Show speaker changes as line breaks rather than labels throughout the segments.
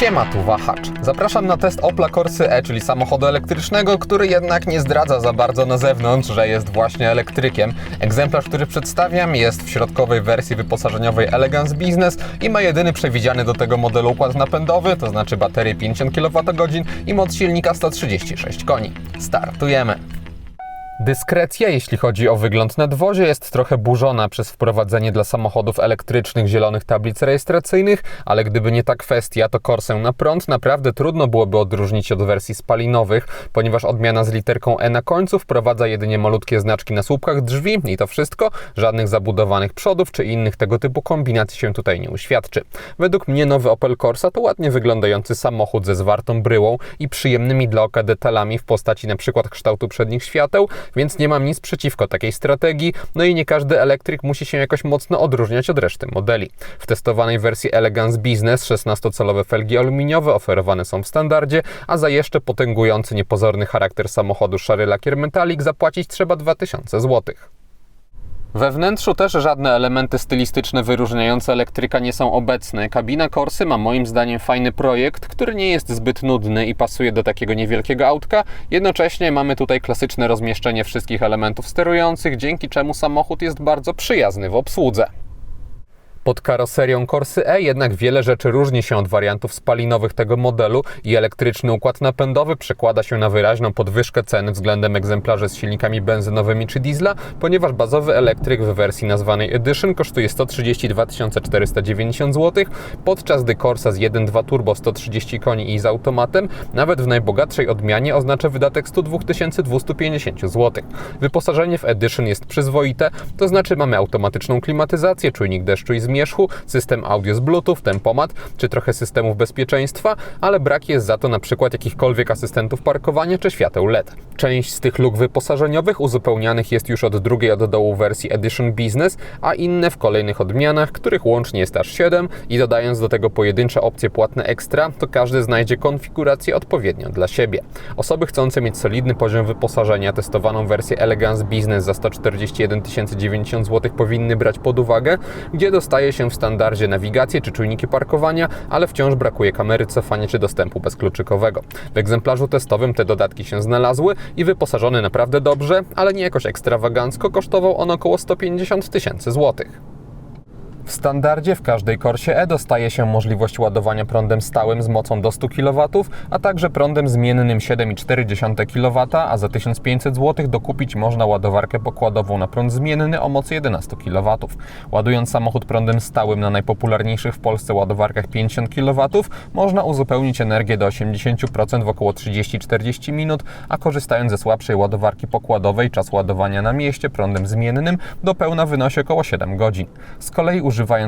Siema, tu Wahacz. Zapraszam na test Opla Corsy E, czyli samochodu elektrycznego, który jednak nie zdradza za bardzo na zewnątrz, że jest właśnie elektrykiem. Egzemplarz, który przedstawiam jest w środkowej wersji wyposażeniowej Elegance Business i ma jedyny przewidziany do tego modelu układ napędowy, to znaczy baterię 50 kWh i moc silnika 136 koni. Startujemy! Dyskrecja, jeśli chodzi o wygląd nadwozie, jest trochę burzona przez wprowadzenie dla samochodów elektrycznych zielonych tablic rejestracyjnych, ale gdyby nie ta kwestia, to Corsę na prąd naprawdę trudno byłoby odróżnić od wersji spalinowych, ponieważ odmiana z literką E na końcu wprowadza jedynie malutkie znaczki na słupkach drzwi i to wszystko, żadnych zabudowanych przodów czy innych tego typu kombinacji się tutaj nie uświadczy. Według mnie nowy Opel Corsa to ładnie wyglądający samochód ze zwartą bryłą i przyjemnymi dla oka detalami w postaci np. kształtu przednich świateł, więc nie mam nic przeciwko takiej strategii, no i nie każdy elektryk musi się jakoś mocno odróżniać od reszty modeli. W testowanej wersji Elegance Business 16-calowe felgi aluminiowe oferowane są w standardzie, a za jeszcze potęgujący niepozorny charakter samochodu szary lakier metalik zapłacić trzeba 2000 zł. We wnętrzu też żadne elementy stylistyczne wyróżniające elektryka nie są obecne. Kabina Corsy ma moim zdaniem fajny projekt, który nie jest zbyt nudny i pasuje do takiego niewielkiego autka. Jednocześnie mamy tutaj klasyczne rozmieszczenie wszystkich elementów sterujących, dzięki czemu samochód jest bardzo przyjazny w obsłudze. Pod karoserią Corsy E jednak wiele rzeczy różni się od wariantów spalinowych tego modelu i elektryczny układ napędowy przekłada się na wyraźną podwyżkę ceny względem egzemplarzy z silnikami benzynowymi czy diesla, ponieważ bazowy elektryk w wersji nazwanej Edition kosztuje 132 490 zł, podczas gdy Corsa z 1.2 turbo 130 koni i z automatem nawet w najbogatszej odmianie oznacza wydatek 102 250 zł. Wyposażenie w Edition jest przyzwoite, to znaczy mamy automatyczną klimatyzację, czujnik deszczu i zmian zmierzchu, system audio z Bluetooth, tempomat czy trochę systemów bezpieczeństwa, ale brak jest za to na przykład jakichkolwiek asystentów parkowania czy świateł LED. Część z tych luk wyposażeniowych uzupełnianych jest już od drugiej od dołu wersji Edition Business, a inne w kolejnych odmianach, których łącznie jest aż 7 i dodając do tego pojedyncze opcje płatne ekstra, to każdy znajdzie konfigurację odpowiednią dla siebie. Osoby chcące mieć solidny poziom wyposażenia, testowaną wersję Elegance Business za 141 090 zł powinny brać pod uwagę, gdzie dostaje się w standardzie nawigację czy czujniki parkowania, ale wciąż brakuje kamery cofania czy dostępu bezkluczykowego. W egzemplarzu testowym te dodatki się znalazły i wyposażony naprawdę dobrze, ale nie jakoś ekstrawagancko, kosztował on około 150 tysięcy złotych. W standardzie w każdej Corsie E dostaje się możliwość ładowania prądem stałym z mocą do 100 kW, a także prądem zmiennym 7,4 kW, a za 1500 zł dokupić można ładowarkę pokładową na prąd zmienny o mocy 11 kW. Ładując samochód prądem stałym na najpopularniejszych w Polsce ładowarkach 50 kW, można uzupełnić energię do 80% w około 30-40 minut, a korzystając ze słabszej ładowarki pokładowej czas ładowania na mieście prądem zmiennym do pełna wynosi około 7 godzin. Z kolei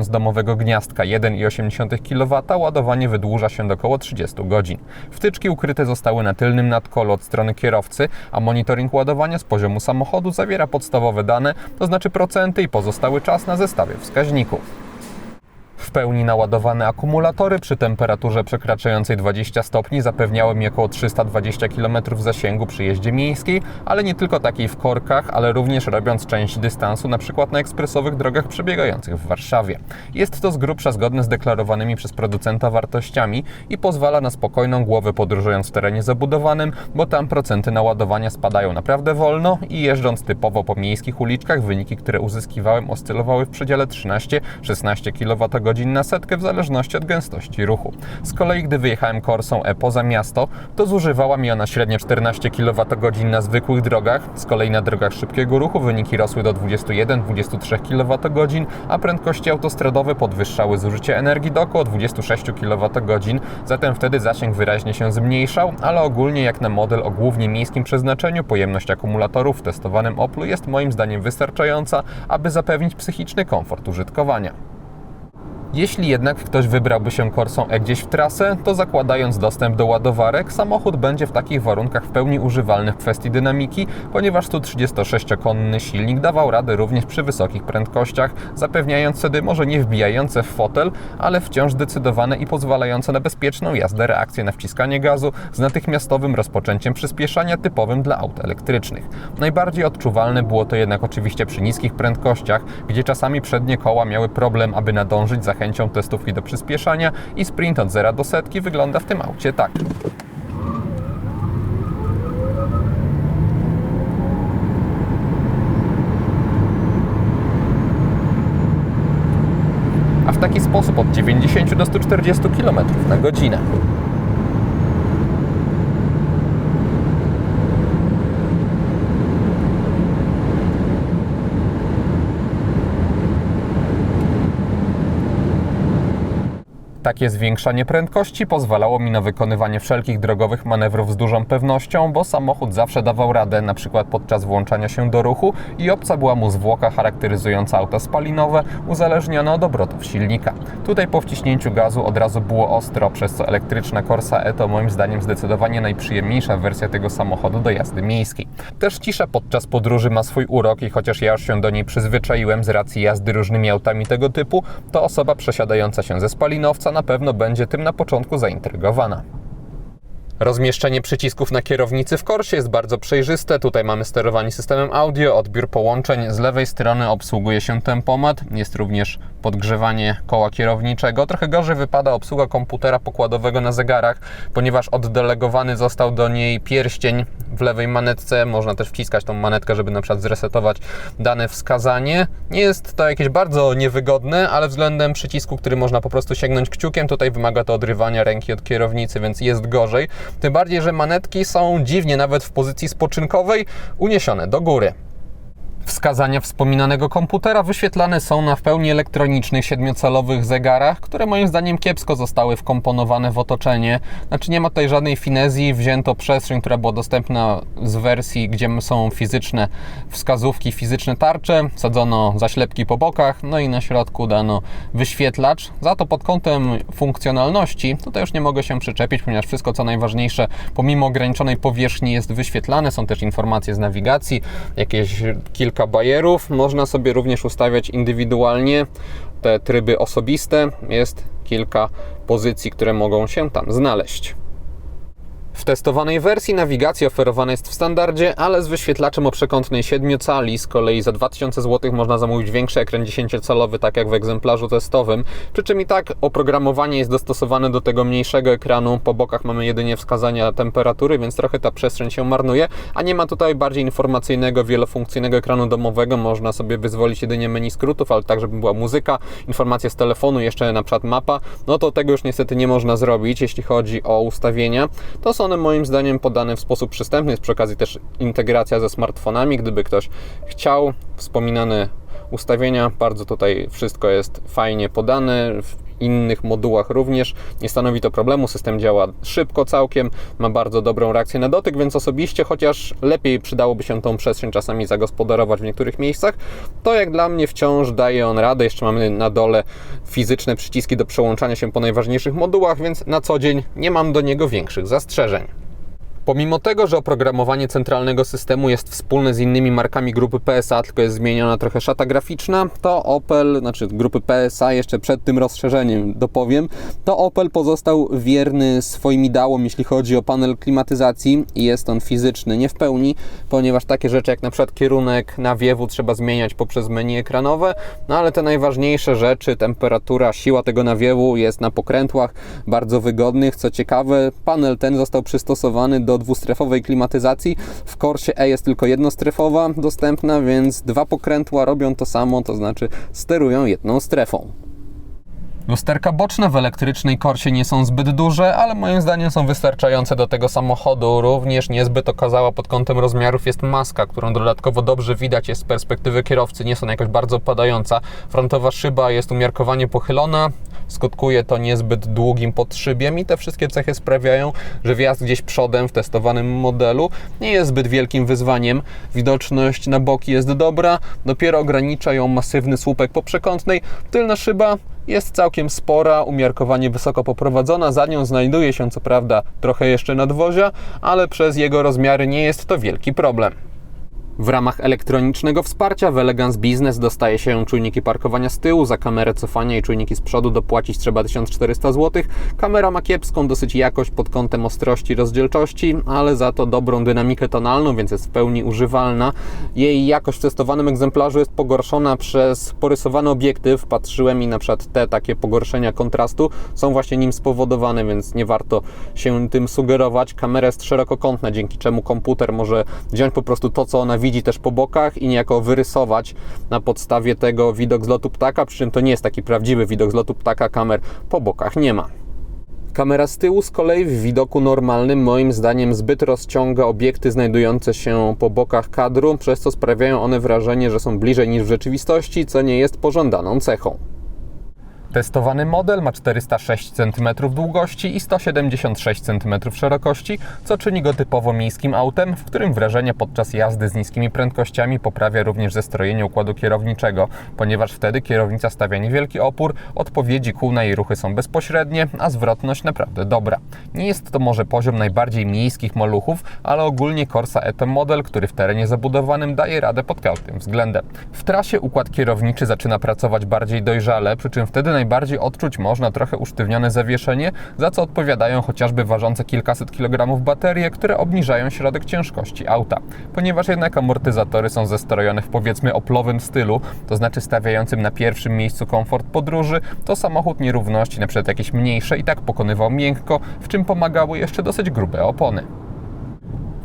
domowego gniazdka 1,8 kW, ładowanie wydłuża się do około 30 godzin. Wtyczki ukryte zostały na tylnym nadkolu od strony kierowcy, a monitoring ładowania z poziomu samochodu zawiera podstawowe dane, to znaczy procenty i pozostały czas na zestawie wskaźników. W pełni naładowane akumulatory przy temperaturze przekraczającej 20 stopni zapewniały mi około 320 km zasięgu przy jeździe miejskiej, ale nie tylko takiej w korkach, ale również robiąc część dystansu, np. na ekspresowych drogach przebiegających w Warszawie. Jest to z grubsza zgodne z deklarowanymi przez producenta wartościami i pozwala na spokojną głowę podróżując w terenie zabudowanym, bo tam procenty naładowania spadają naprawdę wolno i jeżdżąc typowo po miejskich uliczkach wyniki, które uzyskiwałem oscylowały w przedziale 13-16 kWh na setkę w zależności od gęstości ruchu. Z kolei, gdy wyjechałem Corsą E poza miasto, to zużywała mi ona średnio 14 kWh na zwykłych drogach. Z kolei na drogach szybkiego ruchu wyniki rosły do 21-23 kWh, a prędkości autostradowe podwyższały zużycie energii do około 26 kWh, zatem wtedy zasięg wyraźnie się zmniejszał, ale ogólnie jak na model o głównie miejskim przeznaczeniu, pojemność akumulatorów w testowanym Oplu jest moim zdaniem wystarczająca, aby zapewnić psychiczny komfort użytkowania. Jeśli jednak ktoś wybrałby się Corsą E gdzieś w trasę, to zakładając dostęp do ładowarek, samochód będzie w takich warunkach w pełni używalny w kwestii dynamiki, ponieważ 136-konny silnik dawał radę również przy wysokich prędkościach, zapewniając wtedy może nie wbijające w fotel, ale wciąż zdecydowane i pozwalające na bezpieczną jazdę reakcję na wciskanie gazu z natychmiastowym rozpoczęciem przyspieszania typowym dla aut elektrycznych. Najbardziej odczuwalne było to jednak oczywiście przy niskich prędkościach, gdzie czasami przednie koła miały problem, aby nadążyć za chęcią testówki do przyspieszania i sprint od 0 do setki wygląda w tym aucie tak. a w taki sposób od 90 do 140 km na godzinę. Takie zwiększanie prędkości pozwalało mi na wykonywanie wszelkich drogowych manewrów z dużą pewnością, bo samochód zawsze dawał radę, np. podczas włączania się do ruchu i obca była mu zwłoka charakteryzująca auta spalinowe, uzależniona od obrotów silnika. Tutaj po wciśnięciu gazu od razu było ostro, przez co elektryczna Corsa E to moim zdaniem zdecydowanie najprzyjemniejsza wersja tego samochodu do jazdy miejskiej. Też cisza podczas podróży ma swój urok i chociaż ja już się do niej przyzwyczaiłem z racji jazdy różnymi autami tego typu, to osoba przesiadająca się ze spalinowca na pewno będzie tym na początku zaintrygowana. Rozmieszczenie przycisków na kierownicy w Corsie jest bardzo przejrzyste. Tutaj mamy sterowanie systemem audio, odbiór połączeń. Z lewej strony obsługuje się tempomat. Jest również podgrzewanie koła kierowniczego. Trochę gorzej wypada obsługa komputera pokładowego na zegarach, ponieważ oddelegowany został do niej pierścień w lewej manetce. Można też wciskać tą manetkę, żeby na przykład zresetować dane wskazanie. Nie jest to jakieś bardzo niewygodne, ale względem przycisku, który można po prostu sięgnąć kciukiem, tutaj wymaga to odrywania ręki od kierownicy, więc jest gorzej. Tym bardziej, że manetki są dziwnie, nawet w pozycji spoczynkowej, uniesione do góry. Wskazania wspominanego komputera wyświetlane są na w pełni elektronicznych siedmiocalowych zegarach, które moim zdaniem kiepsko zostały wkomponowane w otoczenie. Znaczy nie ma tutaj żadnej finezji, wzięto przestrzeń, która była dostępna z wersji, gdzie są fizyczne wskazówki, fizyczne tarcze, sadzono zaślepki po bokach, no i na środku dano wyświetlacz. Za to pod kątem funkcjonalności, tutaj już nie mogę się przyczepić, ponieważ wszystko co najważniejsze, pomimo ograniczonej powierzchni jest wyświetlane, są też informacje z nawigacji, jakieś kilka kilka bajerów. Można sobie również ustawiać indywidualnie te tryby osobiste. Jest kilka pozycji, które mogą się tam znaleźć. W testowanej wersji nawigacja oferowana jest w standardzie, ale z wyświetlaczem o przekątnej 7 cali. Z kolei za 2000 zł można zamówić większy ekran 10-calowy, tak jak w egzemplarzu testowym. Przy czym i tak oprogramowanie jest dostosowane do tego mniejszego ekranu. Po bokach mamy jedynie wskazania temperatury, więc trochę ta przestrzeń się marnuje, a nie ma tutaj bardziej informacyjnego, wielofunkcyjnego ekranu domowego. Można sobie wyzwolić jedynie menu skrótów, ale tak, żeby była muzyka, informacje z telefonu, jeszcze na przykład mapa. No to tego już niestety nie można zrobić, jeśli chodzi o ustawienia. To są one moim zdaniem podane w sposób przystępny. Jest przy okazji też integracja ze smartfonami. Gdyby ktoś chciał, wspominane ustawienia, bardzo tutaj wszystko jest fajnie podane. Innych modułach również nie stanowi to problemu. System działa szybko całkiem, ma bardzo dobrą reakcję na dotyk, więc osobiście, chociaż lepiej przydałoby się tą przestrzeń czasami zagospodarować w niektórych miejscach, to jak dla mnie wciąż daje on radę. Jeszcze mamy na dole fizyczne przyciski do przełączania się po najważniejszych modułach, więc na co dzień nie mam do niego większych zastrzeżeń. Pomimo tego, że oprogramowanie centralnego systemu jest wspólne z innymi markami grupy PSA, tylko jest zmieniona trochę szata graficzna, to Opel, znaczy grupy PSA jeszcze przed tym rozszerzeniem dopowiem, to Opel pozostał wierny swoim ideałom, jeśli chodzi o panel klimatyzacji i jest on fizyczny, nie w pełni, ponieważ takie rzeczy jak na przykład kierunek nawiewu trzeba zmieniać poprzez menu ekranowe, no ale te najważniejsze rzeczy, temperatura, siła tego nawiewu jest na pokrętłach bardzo wygodnych. Co ciekawe, panel ten został przystosowany do do dwustrefowej klimatyzacji. W Corsie E jest tylko jednostrefowa dostępna, więc dwa pokrętła robią to samo, to znaczy sterują jedną strefą. Lusterka boczne w elektrycznej korsie nie są zbyt duże, ale moim zdaniem są wystarczające do tego samochodu. Również niezbyt okazała pod kątem rozmiarów jest maska, którą dodatkowo dobrze widać jest z perspektywy kierowcy. Nie są jakoś bardzo opadająca. Frontowa szyba jest umiarkowanie pochylona, skutkuje to niezbyt długim podszybiem i te wszystkie cechy sprawiają, że wjazd gdzieś przodem w testowanym modelu nie jest zbyt wielkim wyzwaniem. Widoczność na boki jest dobra, dopiero ogranicza ją masywny słupek poprzekątnej. Tylna szyba jest całkiem spora, umiarkowanie wysoko poprowadzona. Za nią znajduje się co prawda trochę jeszcze nadwozia, ale przez jego rozmiary nie jest to wielki problem. W ramach elektronicznego wsparcia w Elegance Business dostaje się czujniki parkowania z tyłu, za kamerę cofania i czujniki z przodu dopłacić trzeba 1400 zł. Kamera ma kiepską dosyć jakość pod kątem ostrości rozdzielczości, ale za to dobrą dynamikę tonalną, więc jest w pełni używalna. Jej jakość w testowanym egzemplarzu jest pogorszona przez porysowany obiektyw. Patrzyłem i na przykład te takie pogorszenia kontrastu są właśnie nim spowodowane, więc nie warto się tym sugerować. Kamera jest szerokokątna, dzięki czemu komputer może wziąć po prostu to, co ona widzi też po bokach i niejako wyrysować na podstawie tego widok z lotu ptaka, przy czym to nie jest taki prawdziwy widok z lotu ptaka, kamer po bokach nie ma. Kamera z tyłu z kolei w widoku normalnym moim zdaniem zbyt rozciąga obiekty znajdujące się po bokach kadru, przez co sprawiają one wrażenie, że są bliżej niż w rzeczywistości, co nie jest pożądaną cechą. Testowany model ma 406 cm długości i 176 cm szerokości, co czyni go typowo miejskim autem, w którym wrażenie podczas jazdy z niskimi prędkościami poprawia również zestrojenie układu kierowniczego, ponieważ wtedy kierownica stawia niewielki opór, odpowiedzi kół na jej ruchy są bezpośrednie, a zwrotność naprawdę dobra. Nie jest to może poziom najbardziej miejskich maluchów, ale ogólnie Corsa E to model, który w terenie zabudowanym daje radę pod każdym względem. W trasie układ kierowniczy zaczyna pracować bardziej dojrzale, przy czym wtedy najbardziej odczuć można trochę usztywnione zawieszenie, za co odpowiadają chociażby ważące kilkaset kilogramów baterie, które obniżają środek ciężkości auta. Ponieważ jednak amortyzatory są zestrojone w powiedzmy oplowym stylu, to znaczy stawiającym na pierwszym miejscu komfort podróży, to samochód nierówności, przykład jakieś mniejsze, i tak pokonywał miękko, w czym pomagały jeszcze dosyć grube opony.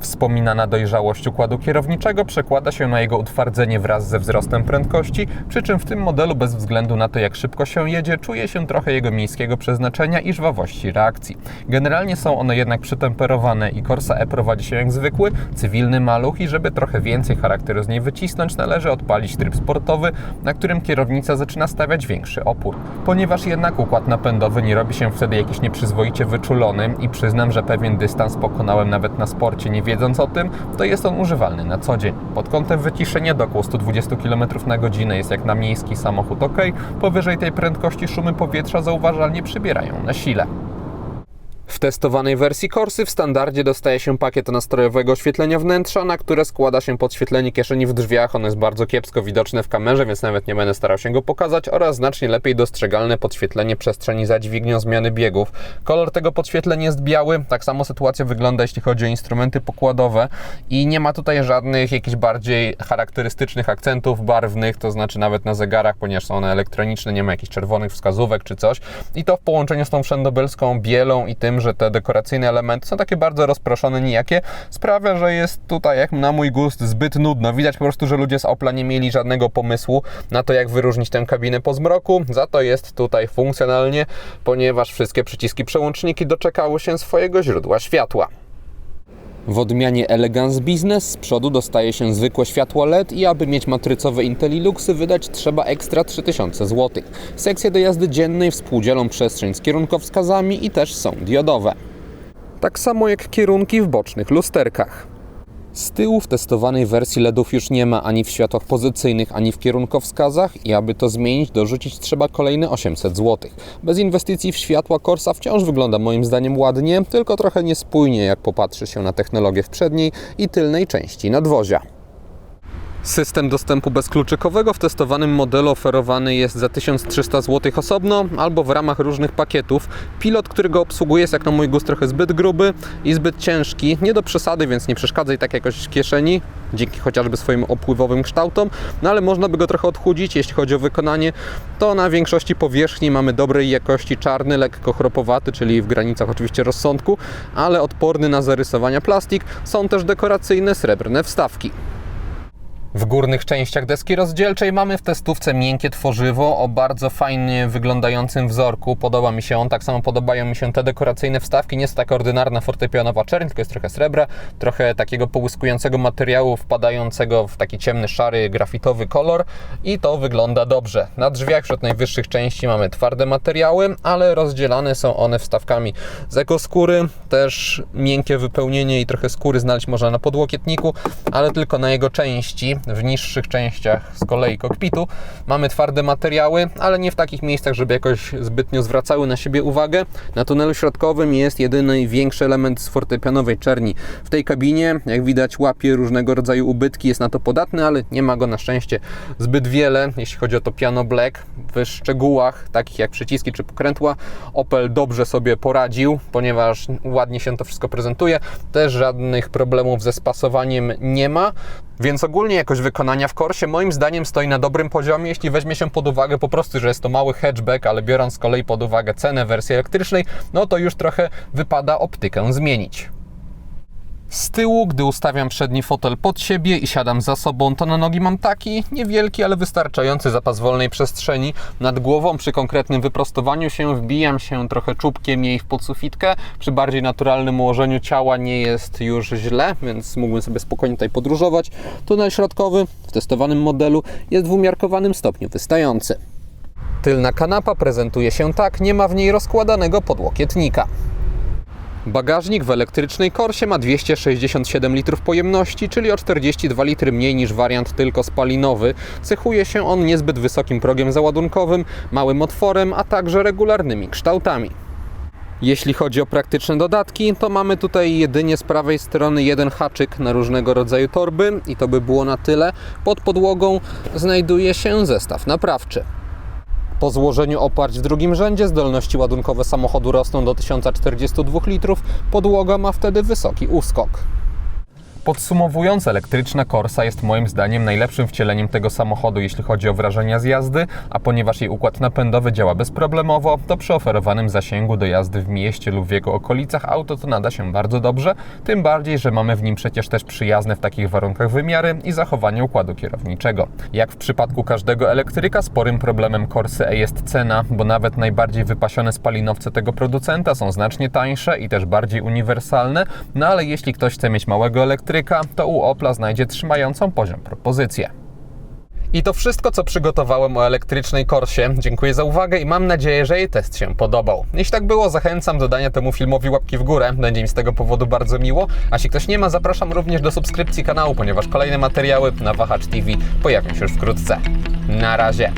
Wspominana dojrzałość układu kierowniczego przekłada się na jego utwardzenie wraz ze wzrostem prędkości, przy czym w tym modelu bez względu na to jak szybko się jedzie, czuje się trochę jego miejskiego przeznaczenia i żwawości reakcji. Generalnie są one jednak przytemperowane i Corsa E prowadzi się jak zwykły, cywilny maluch i żeby trochę więcej charakteru z niej wycisnąć, należy odpalić tryb sportowy, na którym kierownica zaczyna stawiać większy opór. Ponieważ jednak układ napędowy nie robi się wtedy jakiś nieprzyzwoicie wyczulony i przyznam, że pewien dystans pokonałem nawet na sporcie, nie wiedząc o tym, to jest on używalny na co dzień. Pod kątem wyciszenia do około 120 km na godzinę jest jak na miejski samochód ok, powyżej tej prędkości szumy powietrza zauważalnie przybierają na sile. W testowanej wersji Corsy w standardzie dostaje się pakiet nastrojowego oświetlenia wnętrza, na które składa się podświetlenie kieszeni w drzwiach. Ono jest bardzo kiepsko widoczne w kamerze, więc nawet nie będę starał się go pokazać, oraz znacznie lepiej dostrzegalne podświetlenie przestrzeni za dźwignią zmiany biegów. Kolor tego podświetlenia jest biały, tak samo sytuacja wygląda jeśli chodzi o instrumenty pokładowe i nie ma tutaj żadnych jakichś bardziej charakterystycznych akcentów barwnych, to znaczy nawet na zegarach, ponieważ są one elektroniczne, nie ma jakichś czerwonych wskazówek czy coś. I to w połączeniu z tą wszędobylską bielą i tym, że te dekoracyjne elementy są takie bardzo rozproszone, nijakie, sprawia, że jest tutaj, jak na mój gust, zbyt nudno. Widać po prostu, że ludzie z Opla nie mieli żadnego pomysłu na to, jak wyróżnić tę kabinę po zmroku. Za to jest tutaj funkcjonalnie, ponieważ wszystkie przyciski przełączniki doczekały się swojego źródła światła. W odmianie Elegance Business z przodu dostaje się zwykłe światło LED i aby mieć matrycowe Intelliluxy wydać trzeba ekstra 3000 zł. Sekcje do jazdy dziennej współdzielą przestrzeń z kierunkowskazami i też są diodowe. Tak samo jak kierunki w bocznych lusterkach. Z tyłu w testowanej wersji LEDów już nie ma ani w światłach pozycyjnych, ani w kierunkowskazach i aby to zmienić, dorzucić trzeba kolejne 800 zł. Bez inwestycji w światła Corsa wciąż wygląda moim zdaniem ładnie, tylko trochę niespójnie jak popatrzy się na technologię w przedniej i tylnej części nadwozia. System dostępu bezkluczykowego w testowanym modelu oferowany jest za 1300 zł osobno albo w ramach różnych pakietów. Pilot, który go obsługuje jest jak na mój gust trochę zbyt gruby i zbyt ciężki. Nie do przesady, więc nie przeszkadzaj tak jakoś kieszeni, dzięki chociażby swoim opływowym kształtom, no ale można by go trochę odchudzić, jeśli chodzi o wykonanie. To na większości powierzchni mamy dobrej jakości czarny, lekko chropowaty, czyli w granicach oczywiście rozsądku, ale odporny na zarysowania plastik. Są też dekoracyjne srebrne wstawki. W górnych częściach deski rozdzielczej mamy w testówce miękkie tworzywo o bardzo fajnie wyglądającym wzorku. Podoba mi się on, tak samo podobają mi się te dekoracyjne wstawki. Nie jest taka ordynarna fortepianowa czerń, tylko jest trochę srebra, trochę takiego połyskującego materiału wpadającego w taki ciemny, szary, grafitowy kolor i to wygląda dobrze. Na drzwiach wśród najwyższych części mamy twarde materiały, ale rozdzielane są one wstawkami z ekoskóry, też miękkie wypełnienie i trochę skóry znaleźć można na podłokietniku, ale tylko na jego części W niższych częściach z kolei kokpitu mamy twarde materiały, ale nie w takich miejscach, żeby jakoś zbytnio zwracały na siebie uwagę. Na tunelu środkowym jest jedyny większy element z fortepianowej czerni. W tej kabinie, jak widać, łapie różnego rodzaju ubytki, jest na to podatny, ale nie ma go na szczęście zbyt wiele, jeśli chodzi o to piano black. W szczegółach, takich jak przyciski czy pokrętła, Opel dobrze sobie poradził, ponieważ ładnie się to wszystko prezentuje. Też żadnych problemów ze spasowaniem nie ma. Więc ogólnie jakość wykonania w Corsie moim zdaniem stoi na dobrym poziomie, jeśli weźmie się pod uwagę po prostu, że jest to mały hatchback, ale biorąc z kolei pod uwagę cenę wersji elektrycznej, no to już trochę wypada optykę zmienić. Z tyłu, gdy ustawiam przedni fotel pod siebie i siadam za sobą, to na nogi mam taki niewielki, ale wystarczający zapas wolnej przestrzeni. Nad głową przy konkretnym wyprostowaniu się wbijam się trochę czubkiem jej w podsufitkę. Przy bardziej naturalnym ułożeniu ciała nie jest już źle, więc mógłbym sobie spokojnie tutaj podróżować. Tunel środkowy w testowanym modelu jest w umiarkowanym stopniu wystający. Tylna kanapa prezentuje się tak, nie ma w niej rozkładanego podłokietnika. Bagażnik w elektrycznej Corsie ma 267 litrów pojemności, czyli o 42 litry mniej niż wariant tylko spalinowy. Cechuje się on niezbyt wysokim progiem załadunkowym, małym otworem, a także regularnymi kształtami. Jeśli chodzi o praktyczne dodatki, to mamy tutaj jedynie z prawej strony jeden haczyk na różnego rodzaju torby i to by było na tyle. Pod podłogą znajduje się zestaw naprawczy. Po złożeniu oparć w drugim rzędzie zdolności ładunkowe samochodu rosną do 1042 litrów, podłoga ma wtedy wysoki uskok. Podsumowując, elektryczna Corsa jest moim zdaniem najlepszym wcieleniem tego samochodu, jeśli chodzi o wrażenia z jazdy, a ponieważ jej układ napędowy działa bezproblemowo, to przy oferowanym zasięgu do jazdy w mieście lub w jego okolicach auto to nada się bardzo dobrze, tym bardziej, że mamy w nim przecież też przyjazne w takich warunkach wymiary i zachowanie układu kierowniczego. Jak w przypadku każdego elektryka, sporym problemem Corsy E jest cena, bo nawet najbardziej wypasione spalinowce tego producenta są znacznie tańsze i też bardziej uniwersalne, no ale jeśli ktoś chce mieć małego elektryka, to u Opla znajdzie trzymającą poziom propozycję. I to wszystko, co przygotowałem o elektrycznej Corsie. Dziękuję za uwagę i mam nadzieję, że jej test się podobał. Jeśli tak było, zachęcam do dania temu filmowi łapki w górę. Będzie mi z tego powodu bardzo miło. A jeśli ktoś nie ma, zapraszam również do subskrypcji kanału, ponieważ kolejne materiały na Wahacz TV pojawią się już wkrótce. Na razie.